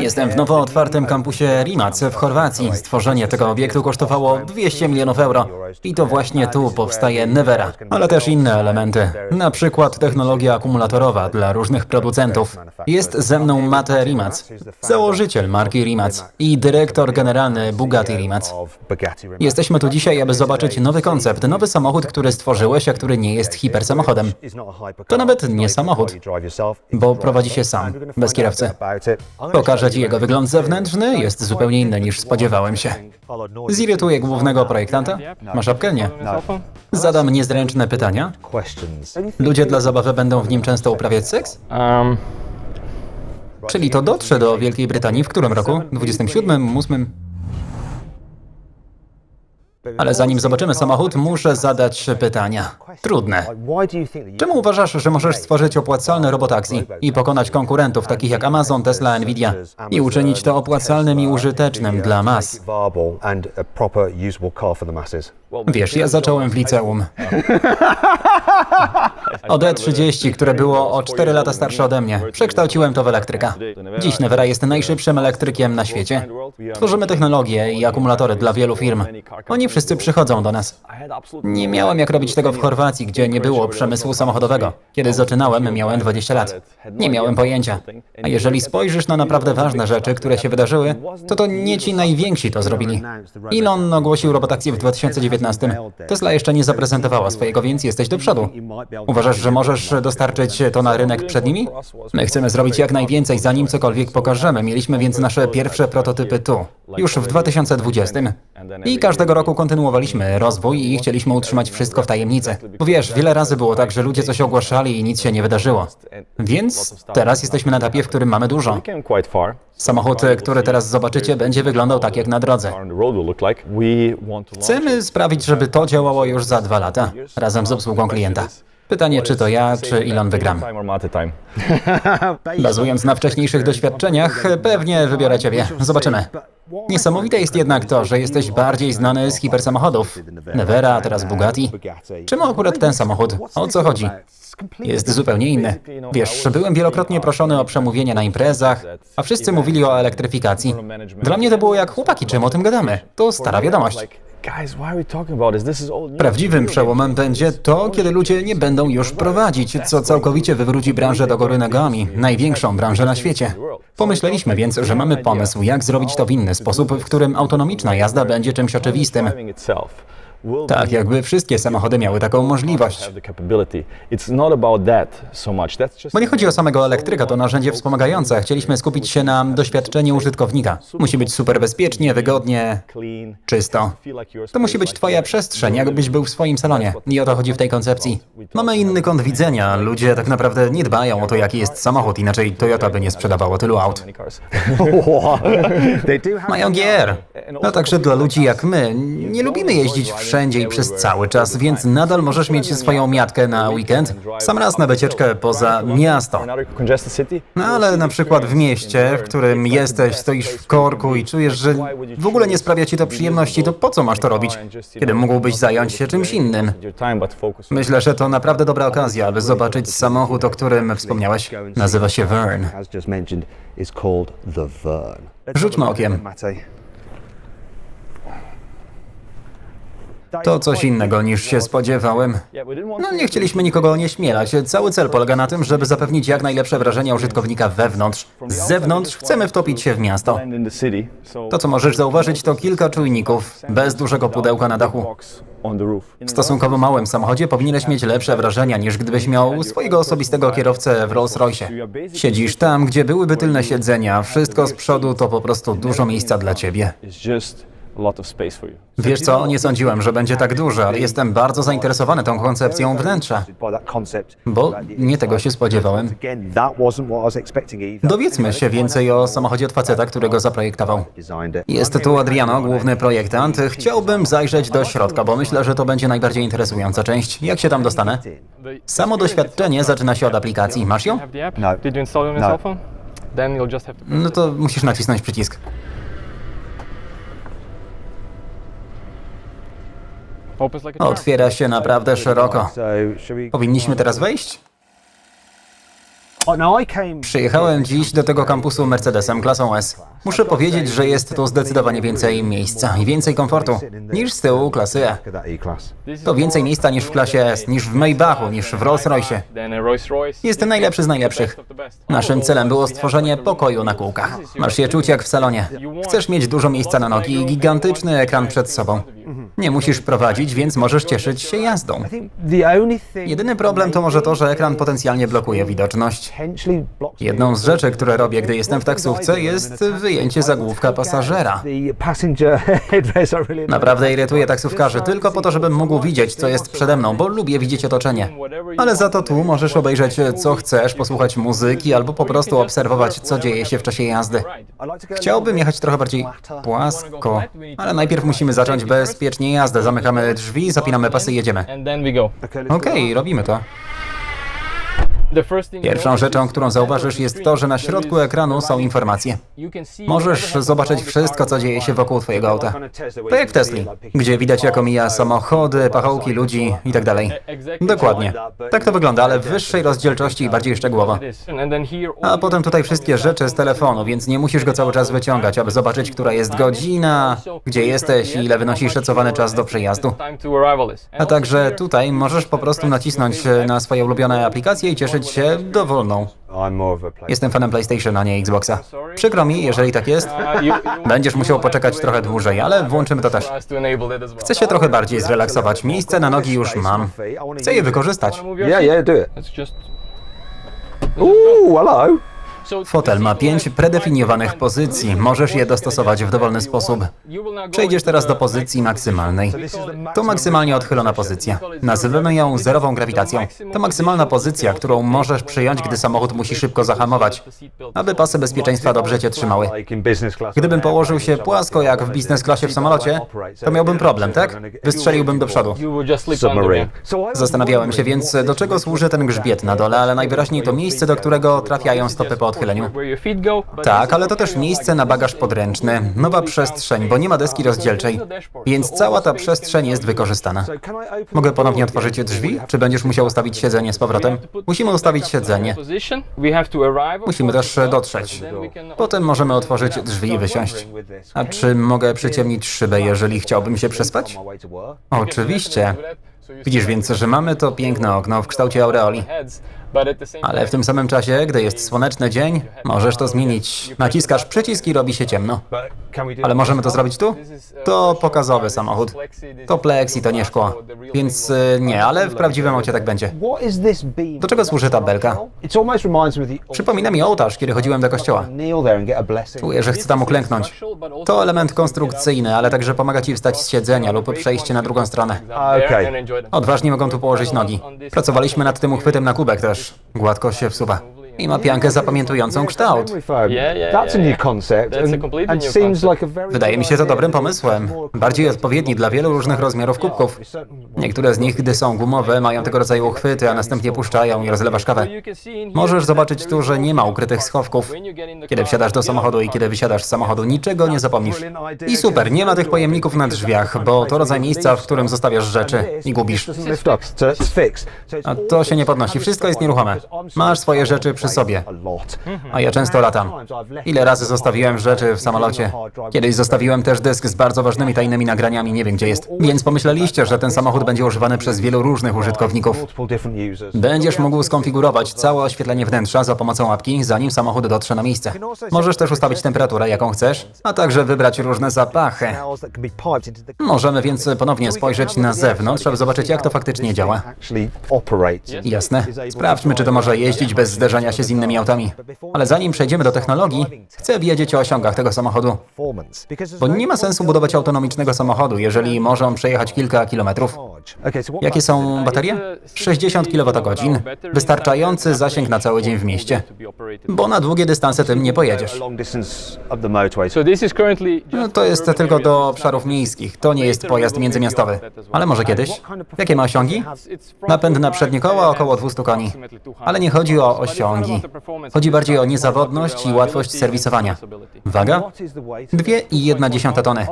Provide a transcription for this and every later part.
Jestem w nowo otwartym kampusie Rimac w Chorwacji. Stworzenie tego obiektu kosztowało 200 milionów euro. I to właśnie tu powstaje Nevera, ale też inne elementy. Na przykład technologia akumulatorowa dla różnych producentów. Jest ze mną Mate Rimac, założyciel marki Rimac i dyrektor generalny Bugatti Rimac. Jesteśmy tu dzisiaj, aby zobaczyć nowy koncept, nowy samochód, który stworzyłeś, a który nie jest hipersamochodem. To nawet nie samochód, bo prowadzi się sam, bez kierowcy. Pokażę Ci jego wygląd zewnętrzny, jest zupełnie inny niż spodziewałem się. Zirytuję głównego projektanta? Masz szapkę? Nie. Zadam niezręczne pytania. Ludzie dla zabawy będą w nim często uprawiać seks? Um, Czyli to dotrze do Wielkiej Brytanii w którym roku? 27, 8? Ale zanim zobaczymy samochód, muszę zadać pytania. Trudne. Czemu uważasz, że możesz stworzyć opłacalne robotaksi i pokonać konkurentów takich jak Amazon, Tesla, Nvidia i uczynić to opłacalnym i użytecznym dla mas? Wiesz, ja zacząłem w liceum. Od E30, które było o 4 lata starsze ode mnie. Przekształciłem to w elektryka. Dziś Nevera jest najszybszym elektrykiem na świecie. Tworzymy technologie i akumulatory dla wielu firm. Oni wszyscy przychodzą do nas. Nie miałem jak robić tego w Chorwacji, gdzie nie było przemysłu samochodowego. Kiedy zaczynałem, miałem 20 lat. Nie miałem pojęcia. A jeżeli spojrzysz na naprawdę ważne rzeczy, które się wydarzyły, to to nie ci najwięksi to zrobili. Elon ogłosił robotaksję w 2019. Tesla jeszcze nie zaprezentowała swojego, więc jesteś do przodu. Uważasz, że możesz dostarczyć to na rynek przed nimi? My chcemy zrobić jak najwięcej, zanim cokolwiek pokażemy. Mieliśmy więc nasze pierwsze prototypy tu, już w 2020. I każdego roku kontynuowaliśmy rozwój i chcieliśmy utrzymać wszystko w tajemnicy. Bo wiesz, wiele razy było tak, że ludzie coś ogłaszali i nic się nie wydarzyło. Więc teraz jesteśmy na etapie, w którym mamy dużo. Samochód, który teraz zobaczycie, będzie wyglądał tak jak na drodze. Chcemy sprawić, żeby to działało już za dwa lata, razem z obsługą klienta. Pytanie, czy to ja, czy Elon wygram. Bazując na wcześniejszych doświadczeniach, pewnie wybiorę ciebie. Zobaczymy. Niesamowite jest jednak to, że jesteś bardziej znany z hipersamochodów. Nevera, a teraz Bugatti. Czemu akurat ten samochód? O co chodzi? Jest zupełnie inny. Wiesz, byłem wielokrotnie proszony o przemówienia na imprezach, a wszyscy mówili o elektryfikacji. Dla mnie to było jak chłopaki, czym o tym gadamy? To stara wiadomość. Prawdziwym przełomem będzie to, kiedy ludzie nie będą już prowadzić, co całkowicie wywróci branżę do góry nogami, największą branżę na świecie. Pomyśleliśmy więc, że mamy pomysł, jak zrobić to w inny sposób, w którym autonomiczna jazda będzie czymś oczywistym. Tak, jakby wszystkie samochody miały taką możliwość. Bo nie chodzi o samego elektryka, to narzędzie wspomagające. Chcieliśmy skupić się na doświadczeniu użytkownika. Musi być super bezpiecznie, wygodnie, czysto. To musi być twoja przestrzeń, jakbyś był w swoim salonie. I o to chodzi w tej koncepcji. Mamy inny kąt widzenia. Ludzie tak naprawdę nie dbają o to, jaki jest samochód, inaczej Toyota by nie sprzedawało tylu aut. Mają gier. No także dla ludzi jak my, nie lubimy jeździć wszędzie i przez cały czas, więc nadal możesz mieć swoją miatkę na weekend, sam raz na wycieczkę poza miasto. No ale na przykład w mieście, w którym jesteś, stoisz w korku i czujesz, że w ogóle nie sprawia ci to przyjemności, to po co masz to robić, kiedy mógłbyś zająć się czymś innym? Myślę, że to naprawdę dobra okazja, aby zobaczyć samochód, o którym wspomniałeś. Nazywa się Vern. Rzućmy okiem. To coś innego niż się spodziewałem. No nie chcieliśmy nikogo onieśmielać. Cały cel polega na tym, żeby zapewnić jak najlepsze wrażenie użytkownika wewnątrz. Z zewnątrz chcemy wtopić się w miasto. to co możesz zauważyć, to kilka czujników, bez dużego pudełka na dachu. W stosunkowo małym samochodzie powinieneś mieć lepsze wrażenia niż gdybyś miał swojego osobistego kierowcę w Rolls-Royce. Siedzisz tam, gdzie byłyby tylne siedzenia, wszystko z przodu to po prostu dużo miejsca dla ciebie. Wiesz co, nie sądziłem, że będzie tak duże, ale jestem bardzo zainteresowany tą koncepcją wnętrza, bo nie tego się spodziewałem. Dowiedzmy się więcej o samochodzie od faceta, który go zaprojektował. Jest tu Adriano, główny projektant. Chciałbym zajrzeć do środka, bo myślę, że to będzie najbardziej interesująca część. Jak się tam dostanę? Samo doświadczenie zaczyna się od aplikacji. Masz ją? No. Did you install it on your cell phone? Then you'll just have to. No to musisz nacisnąć przycisk. Opens like a trap. Otwiera się naprawdę szeroko. Powinniśmy teraz wejść? Przyjechałem dziś do tego kampusu Mercedesem klasą S. Muszę powiedzieć, że jest tu zdecydowanie więcej miejsca i więcej komfortu niż z tyłu klasy E. To więcej miejsca niż w klasie S, niż w Maybachu, niż w Rolls-Royce. Jest najlepszy z najlepszych. Naszym celem było stworzenie pokoju na kółkach. Masz się czuć jak w salonie. Chcesz mieć dużo miejsca na nogi i gigantyczny ekran przed sobą. Nie musisz prowadzić, więc możesz cieszyć się jazdą. Jedyny problem to może to, że ekran potencjalnie blokuje widoczność. Jedną z rzeczy, które robię, gdy jestem w taksówce, jest wyjęcie zagłówka pasażera. Naprawdę irytuje taksówkarzy tylko po to, żebym mógł widzieć, co jest przede mną, bo lubię widzieć otoczenie. Ale za to tu możesz obejrzeć, co chcesz, posłuchać muzyki albo po prostu obserwować, co dzieje się w czasie jazdy. Chciałbym jechać trochę bardziej płasko, ale najpierw musimy zacząć bezpiecznie jazdę. Zamykamy drzwi, zapinamy pasy i jedziemy. Okej, robimy to. Pierwszą rzeczą, którą zauważysz, jest to, że na środku ekranu są informacje. Możesz zobaczyć wszystko, co dzieje się wokół twojego auta. Tak jak w Tesli, gdzie widać jak omija samochody, pachołki ludzi i tak dalej. Dokładnie. Tak to wygląda, ale w wyższej rozdzielczości i bardziej szczegółowo. A potem tutaj wszystkie rzeczy z telefonu, więc nie musisz go cały czas wyciągać, aby zobaczyć, która jest godzina, gdzie jesteś i ile wynosi szacowany czas do is. A także tutaj możesz po prostu nacisnąć e, na swoje ulubione aplikacje i cieszyć się dowolną. Jestem fanem PlayStation, a nie Xboxa. Przykro mi, jeżeli tak jest. Będziesz musiał poczekać trochę dłużej, ale włączymy to też. Chcę się trochę bardziej zrelaksować. Miejsce na nogi już mam. Chcę je wykorzystać. Yeah, yeah, do it. Ooh, hello. Fotel ma pięć predefiniowanych pozycji. Możesz je dostosować w dowolny sposób. Przejdziesz teraz do pozycji maksymalnej. To maksymalnie odchylona pozycja. Nazywamy ją zerową grawitacją. To maksymalna pozycja, którą możesz przyjąć, gdy samochód musi szybko zahamować, aby pasy bezpieczeństwa dobrze cię trzymały. Gdybym położył się płasko jak w biznes klasie w samolocie, to miałbym problem, tak? Wystrzeliłbym do przodu. Zastanawiałem się więc, do czego służy ten grzbiet na dole, ale najwyraźniej to miejsce, do którego trafiają stopy po odchyleniu. Tak, ale to też miejsce na bagaż podręczny, nowa przestrzeń, bo nie ma deski rozdzielczej, więc cała ta przestrzeń jest wykorzystana. Mogę ponownie otworzyć drzwi, czy będziesz musiał ustawić siedzenie z powrotem? Musimy ustawić siedzenie. Musimy też dotrzeć. Potem możemy otworzyć drzwi i wysiąść. A czy mogę przyciemnić szybę, jeżeli chciałbym się przespać? Oczywiście. Widzisz więc, że mamy to piękne okno w kształcie aureoli. Ale w tym samym czasie, gdy jest słoneczny dzień, możesz to zmienić. Naciskasz przycisk i robi się ciemno. Ale możemy to zrobić tu? To pokazowy samochód. To plexi, to nie szkło. Więc y, nie, ale w prawdziwym aucie tak będzie. Do czego służy ta belka? Przypomina mi ołtarz, kiedy chodziłem do kościoła. Czuję, że chcę tam uklęknąć. To element konstrukcyjny, ale także pomaga ci wstać z siedzenia lub przejść na drugą stronę. Okej. Odważni mogą tu położyć nogi. Pracowaliśmy nad tym uchwytem na kubek też. Gładko się wsuwa. I ma piankę zapamiętującą kształt. That's a new concept and, seems like a very Wydaje mi się to dobrym pomysłem. Bardziej odpowiedni dla wielu różnych rozmiarów kubków. Niektóre z nich, gdy są gumowe, mają tego rodzaju uchwyty, a następnie puszczają i rozlewasz kawę. Możesz zobaczyć tu, że nie ma ukrytych schowków. Kiedy wsiadasz do samochodu i kiedy wysiadasz z samochodu, niczego nie zapomnisz. I super, nie ma tych pojemników na drzwiach, bo to rodzaj miejsca, w którym zostawiasz rzeczy i gubisz. lift up, so it's fixed. So it's A to się nie podnosi, wszystko jest nieruchome. Masz swoje rzeczy przy sobie. A ja często latam. Ile razy zostawiłem rzeczy w samolocie? Kiedyś zostawiłem też dysk z bardzo ważnymi tajnymi nagraniami, nie wiem gdzie jest. Więc pomyśleliście, że ten samochód będzie używany przez wielu różnych użytkowników. Będziesz mógł skonfigurować całe oświetlenie wnętrza za pomocą apki, zanim samochód dotrze na miejsce. Możesz też ustawić temperaturę, jaką chcesz, a także wybrać różne zapachy. Możemy więc ponownie spojrzeć na zewnątrz, aby zobaczyć, jak to faktycznie działa. Jasne. Sprawdźmy, czy to może jeździć bez zderzenia się z innymi autami. Ale zanim przejdziemy do technologii, chcę wiedzieć o osiągach tego samochodu. Bo nie ma sensu budować autonomicznego samochodu, jeżeli może on przejechać kilka kilometrów. Jakie są baterie? 60 kWh. Wystarczający zasięg na cały dzień w mieście. Bo na długie dystanse tym nie pojedziesz. No, to jest tylko do obszarów miejskich, to nie jest pojazd międzymiastowy. Ale może kiedyś? Jakie ma osiągi? Napęd na przednie koła około 200 koni. Ale nie chodzi o osiągi. Chodzi bardziej o niezawodność i łatwość serwisowania. Waga? What is the weight? 2,1 tony.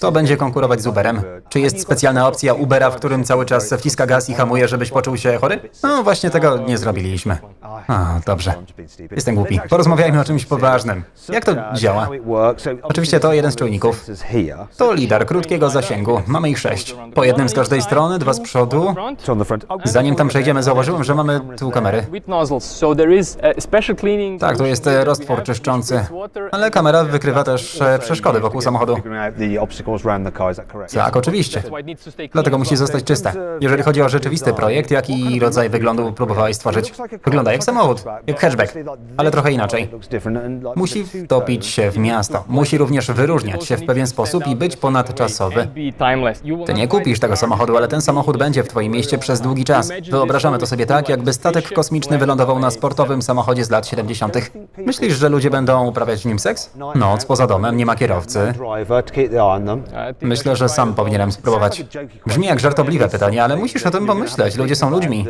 To będzie konkurować z Uberem. Czy jest specjalna opcja Ubera, w którym cały czas wciska gaz i hamuje, żebyś poczuł się chory? No właśnie tego nie zrobiliśmy. A, dobrze. Jestem głupi. Porozmawiajmy o czymś poważnym. Jak to działa? Oczywiście to jeden z czujników. To lidar krótkiego zasięgu. Mamy ich sześć. Po jednym z każdej strony, dwa z przodu. Zanim tam przejdziemy, zauważyłem, że mamy tu kamery. Cleaning. Tak, to jest e, roztwór czyszczący. Ale kamera wykrywa też e, przeszkody wokół samochodu. Tak, oczywiście. Dlatego musi zostać czyste. Jeżeli chodzi o rzeczywisty projekt, jaki rodzaj wyglądu próbowałeś stworzyć? Wygląda jak samochód, jak hatchback, ale trochę inaczej. Musi wtopić się w miasto. Musi również wyróżniać się w pewien sposób i być ponadczasowy. Ty nie kupisz tego samochodu, ale ten samochód będzie w Twoim mieście przez długi czas. Wyobrażamy to sobie tak, jakby statek kosmiczny wylądował na sportowym samochodzie z lat 70. Myślisz, że ludzie będą uprawiać w nim seks? Noc poza domem, nie ma kierowcy. Myślę, że sam powinienem spróbować. Brzmi jak żartobliwe pytanie, ale musisz o tym pomyśleć. Ludzie są ludźmi.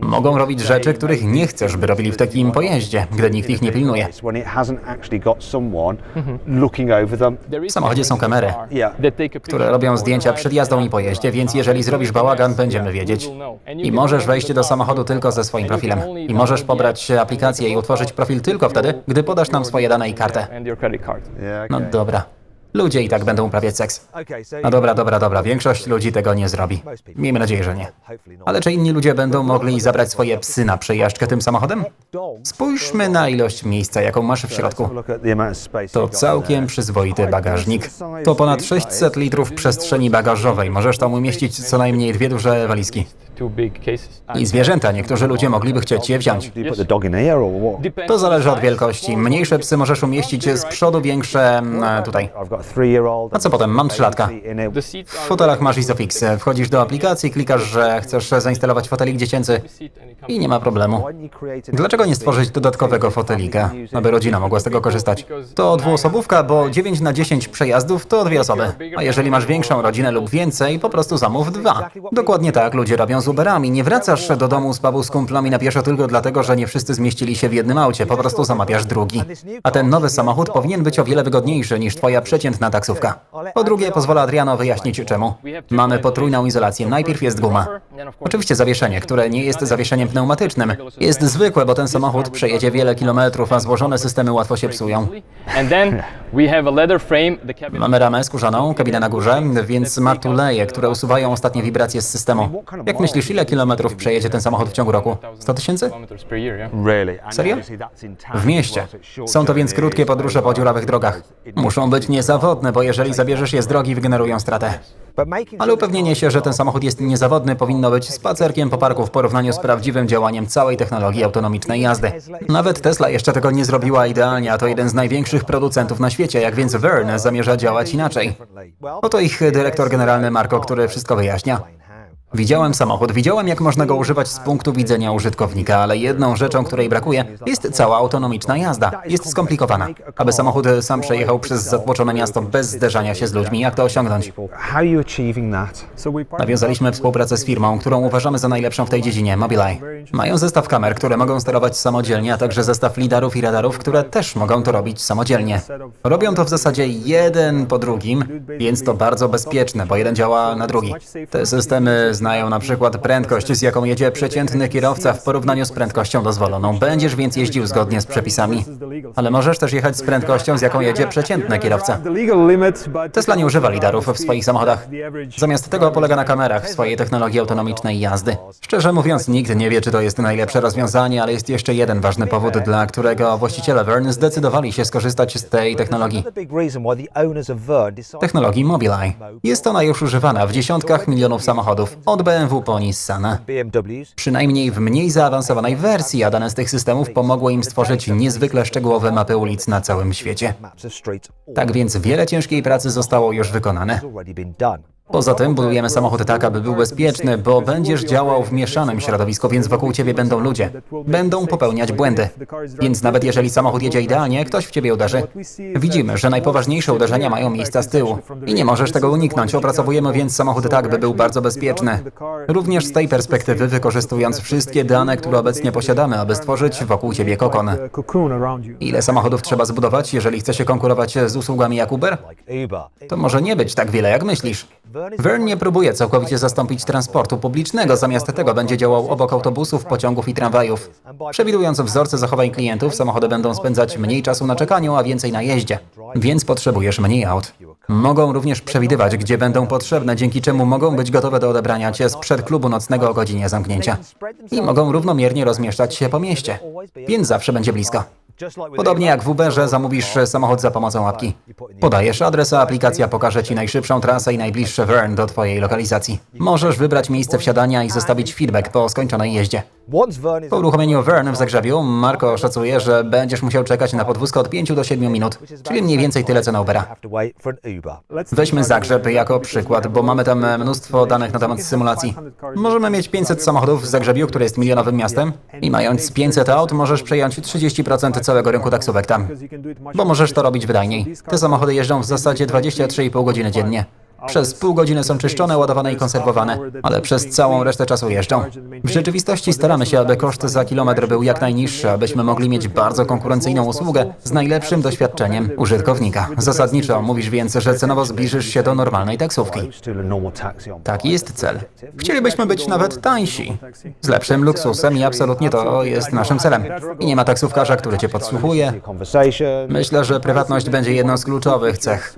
Mogą robić rzeczy, których nie chcesz, by robili w takim pojeździe, gdy nikt ich nie pilnuje. W samochodzie są kamery, które robią zdjęcia przed jazdą i po jeździe, więc jeżeli zrobisz bałagan, będziemy wiedzieć. I możesz wejść do samochodu tylko ze swoim profilem. I możesz pobrać aplikację i utworzyć profil tylko wtedy, gdy podasz nam swoje dane i kartę. No dobra. Ludzie i tak będą uprawiać seks. No dobra, dobra, dobra. Większość ludzi tego nie zrobi. Miejmy nadzieję, że nie. Ale czy inni ludzie będą mogli zabrać swoje psy na przejażdżkę tym samochodem? Spójrzmy na ilość miejsca, jaką masz w środku. To całkiem przyzwoity bagażnik. To ponad 600 litrów przestrzeni bagażowej. Możesz tam umieścić co najmniej dwie duże walizki. I zwierzęta, niektórzy ludzie mogliby chcieć je wziąć. To zależy od wielkości. Mniejsze psy możesz umieścić z przodu, większe mm, tutaj. A co potem? Mam trzylatka. W fotelach masz Isofix. Wchodzisz do aplikacji, klikasz, że chcesz zainstalować fotelik dziecięcy i nie ma problemu. Dlaczego nie stworzyć dodatkowego fotelika, aby rodzina mogła z tego korzystać? To dwuosobówka, bo 9 na 10 przejazdów to dwie osoby. A jeżeli masz większą rodzinę lub więcej, po prostu zamów dwa. Dokładnie tak ludzie robią z Uberami. Nie wracasz do domu z babu z kumplami na pieszo tylko dlatego, że nie wszyscy zmieścili się w jednym aucie. Po prostu zamawiasz drugi. A ten nowy samochód powinien być o wiele wygodniejszy niż twoja przeciętna taksówka. Po drugie, pozwolę Adriano wyjaśnić czemu. Mamy potrójną izolację. Najpierw jest guma. Oczywiście zawieszenie, które nie jest zawieszeniem pneumatycznym. Jest zwykłe, bo ten samochód przejedzie wiele kilometrów, a złożone systemy łatwo się psują. Mamy ramę skórzaną, kabinę na górze, więc ma tuleje, które usuwają ostatnie wibracje z systemu. Jak myślisz, ile kilometrów przejedzie ten samochód w ciągu roku? 100 tysięcy? Serio? W mieście. Są to więc krótkie podróże po dziurawych drogach. Muszą być niezawodne, bo jeżeli zabierzesz je z drogi, wygenerują stratę. Ale upewnienie się, że ten samochód jest niezawodny, powinno być spacerkiem po parku w porównaniu z prawdziwym działaniem całej technologii autonomicznej jazdy. Nawet Tesla jeszcze tego nie zrobiła idealnie, a to jeden z największych producentów na świecie, jak więc Verne zamierza działać inaczej. Oto ich dyrektor generalny Marco, który wszystko wyjaśnia. Widziałem samochód, widziałem jak można go używać z punktu widzenia użytkownika, ale jedną rzeczą, której brakuje, jest cała autonomiczna jazda. Jest skomplikowana. Aby samochód sam przejechał przez zatłoczone miasto bez zderzania się z ludźmi, jak to osiągnąć? Nawiązaliśmy współpracę z firmą, którą uważamy za najlepszą w tej dziedzinie, Mobileye. Mają zestaw kamer, które mogą sterować samodzielnie, a także zestaw lidarów i radarów, które też mogą to robić samodzielnie. Robią to w zasadzie jeden po drugim, więc to bardzo bezpieczne, bo jeden działa na drugi. Te systemy znają na przykład prędkość, z jaką jedzie przeciętny kierowca w porównaniu z prędkością dozwoloną. Będziesz więc jeździł zgodnie z przepisami. Ale możesz też jechać z prędkością, z jaką jedzie przeciętny kierowca. Tesla nie używa lidarów w swoich samochodach. Zamiast tego polega na kamerach w swojej technologii autonomicznej jazdy. Szczerze mówiąc, nikt nie wie, czy to jest najlepsze rozwiązanie, ale jest jeszcze jeden ważny powód, dla którego właściciele Verne zdecydowali się skorzystać z tej technologii. Technologii Mobileye. Jest ona już używana w dziesiątkach milionów samochodów, od BMW po Nissana. Przynajmniej w mniej zaawansowanej wersji, a dane z tych systemów pomogły im stworzyć niezwykle szczegółowe mapy ulic na całym świecie. Tak więc wiele ciężkiej pracy zostało już wykonane. Poza tym budujemy samochód tak, aby był bezpieczny, bo będziesz działał w mieszanym środowisku, więc wokół ciebie będą ludzie. Będą popełniać błędy. Więc nawet jeżeli samochód jedzie idealnie, ktoś w ciebie uderzy. Widzimy, że najpoważniejsze uderzenia mają miejsca z tyłu. I nie możesz tego uniknąć. Opracowujemy więc samochód tak, by był bardzo bezpieczny. Również z tej perspektywy wykorzystując wszystkie dane, które obecnie posiadamy, aby stworzyć wokół ciebie kokon. Ile samochodów trzeba zbudować, jeżeli chce się konkurować z usługami jak Uber. To może nie być tak wiele, jak myślisz. Vern nie próbuje całkowicie zastąpić transportu publicznego, zamiast tego będzie działał obok autobusów, pociągów i tramwajów. Przewidując wzorce zachowań klientów, samochody będą spędzać mniej czasu na czekaniu, a więcej na jeździe. Więc potrzebujesz mniej aut. Mogą również przewidywać, gdzie będą potrzebne, dzięki czemu mogą być gotowe do odebrania cię sprzed klubu nocnego o godzinie zamknięcia. I mogą równomiernie rozmieszczać się po mieście, więc zawsze będzie blisko. Podobnie jak w Uberze zamówisz samochód za pomocą apki. Podajesz adres, a aplikacja pokaże Ci najszybszą trasę i najbliższe Vern do Twojej lokalizacji. Możesz wybrać miejsce wsiadania i zostawić feedback po skończonej jeździe. Po uruchomieniu Vern w Zagrzebiu, Marko szacuje, że będziesz musiał czekać na podwózkę od 5 do 7 minut, czyli mniej więcej tyle co na Ubera. Weźmy Zagrzeb jako przykład, bo mamy tam mnóstwo danych na temat symulacji. Możemy mieć 500 samochodów w Zagrzebiu, które jest milionowym miastem i mając 500 aut możesz przejąć 30% całego rynku taksówek tam. Bo możesz to robić wydajniej. Te samochody jeżdżą w zasadzie 23,5 godziny dziennie. Przez pół godziny są czyszczone, ładowane i konserwowane, ale przez całą resztę czasu jeżdżą. W rzeczywistości staramy się, aby koszt za kilometr był jak najniższy, abyśmy mogli mieć bardzo konkurencyjną usługę z najlepszym doświadczeniem użytkownika. Zasadniczo mówisz więc, że cenowo zbliżysz się do normalnej taksówki. Taki jest cel. Chcielibyśmy być nawet tańsi, z lepszym luksusem i absolutnie to jest naszym celem. I nie ma taksówkarza, który cię podsłuchuje. Myślę, że prywatność będzie jedną z kluczowych cech.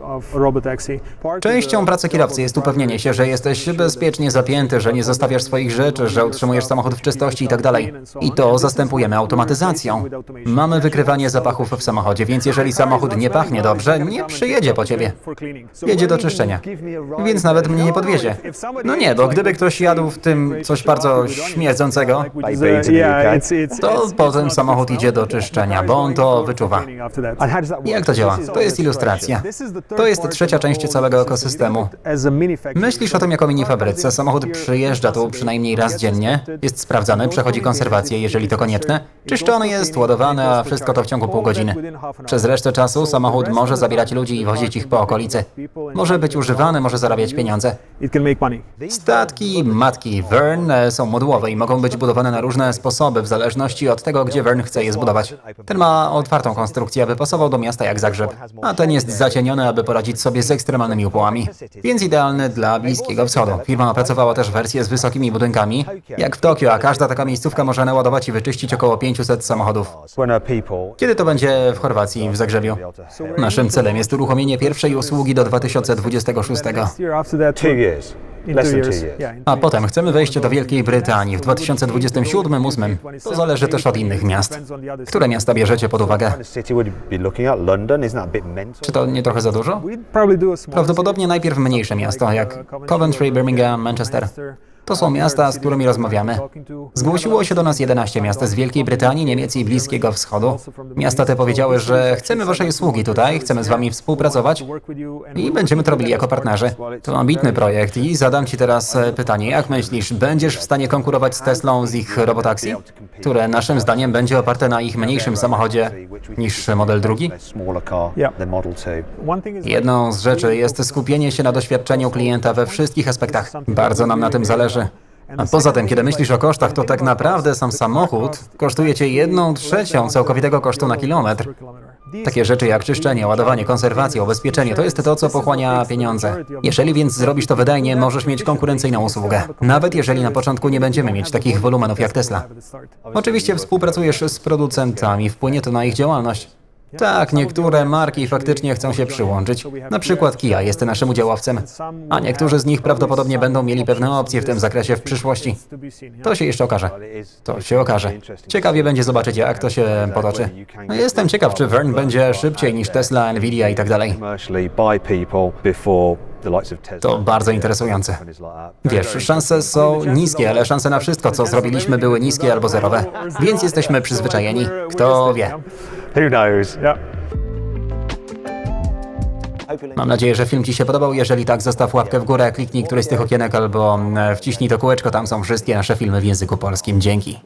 Częścią pracy kierowcy jest upewnienie się, że jesteś bezpiecznie zapięty, że nie zostawiasz swoich rzeczy, że utrzymujesz samochód w czystości i tak. I to zastępujemy automatyzacją. Mamy wykrywanie zapachów w samochodzie, więc jeżeli samochód nie pachnie dobrze, nie przyjedzie po ciebie. Jedzie do czyszczenia. Więc nawet mnie nie podwiezie. No nie, bo gdyby ktoś jadł w tym coś bardzo śmierdzącego, to potem samochód idzie do czyszczenia, bo on to wyczuwa. Jak to działa? To jest ilustracja. To jest trzecia część całego ekosystemu. Myślisz o tym jako minifabryce. Samochód przyjeżdża tu przynajmniej raz dziennie, jest sprawdzany, przechodzi konserwację, jeżeli to konieczne, czyszczony jest, ładowany, a wszystko to w ciągu pół godziny. Przez resztę czasu samochód może zabierać ludzi i wozić ich po okolicy. Może być używany, może zarabiać pieniądze. Statki matki Vern e, są modułowe i mogą być budowane na różne sposoby, w zależności od tego, gdzie Vern chce je zbudować. Ten ma otwartą konstrukcję, aby pasował do miasta jak Zagrzeb, a ten jest zacieniony, aby poradzić sobie z ekstremalnymi upałami, więc idealny dla Bliskiego Wschodu. Firma opracowała też wersję z wysokimi budynkami, jak w Tokio, a każda taka miejscówka może naładować i wyczyścić około 500 samochodów. Kiedy to będzie w Chorwacji, w Zagrzebiu? Naszym celem jest uruchomienie pierwszej usługi do 2026. Two years. Less than two years. A potem chcemy wejść do Wielkiej Brytanii w 2027-2028. To zależy też od innych miast. Które miasta bierzecie pod uwagę? Czy to nie trochę za dużo? Prawdopodobnie najpierw mniejsze miasta, jak Coventry, Birmingham, Manchester. To są miasta, z którymi rozmawiamy. Zgłosiło się do nas 11 miast z Wielkiej Brytanii, Niemiec i Bliskiego Wschodu. Miasta te powiedziały, że chcemy waszej usługi tutaj, chcemy z wami współpracować i będziemy to robili jako partnerzy. To ambitny projekt i zadam ci teraz e, pytanie, jak myślisz, będziesz w stanie konkurować z Teslą z ich robotaxi, które naszym zdaniem będzie oparte na ich mniejszym samochodzie niż model drugi? Smaller car Yeah. than Model 2. Jedną z rzeczy jest skupienie się na doświadczeniu klienta we wszystkich aspektach. Bardzo nam na tym zależy. A poza tym, kiedy myślisz o kosztach, to tak naprawdę sam samochód kosztuje cię jedną trzecią całkowitego kosztu na kilometr. Takie rzeczy jak czyszczenie, ładowanie, konserwacja, ubezpieczenie to jest to, co pochłania pieniądze. Jeżeli więc zrobisz to wydajnie, możesz mieć konkurencyjną usługę. Nawet jeżeli na początku nie będziemy mieć takich wolumenów jak Tesla. Oczywiście współpracujesz z producentami, wpłynie to na ich działalność. Tak, niektóre marki faktycznie chcą się przyłączyć. Na przykład Kia jest naszym udziałowcem, a niektórzy z nich prawdopodobnie będą mieli pewne opcje w tym zakresie w przyszłości. To się jeszcze okaże. To się okaże. Ciekawie będzie zobaczyć, jak to się potoczy. Jestem ciekaw, czy Vern będzie szybciej niż Tesla, Nvidia i tak dalej. To bardzo interesujące. Wiesz, szanse są niskie, ale szanse na wszystko, co zrobiliśmy, były niskie albo zerowe. Więc jesteśmy przyzwyczajeni. Kto wie. Who knows? Yeah. Mam nadzieję, że film Ci się podobał. Jeżeli tak, zostaw łapkę w górę, kliknij któryś z tych okienek albo e, wciśnij to kółeczko, tam są wszystkie nasze filmy w języku polskim. Dzięki.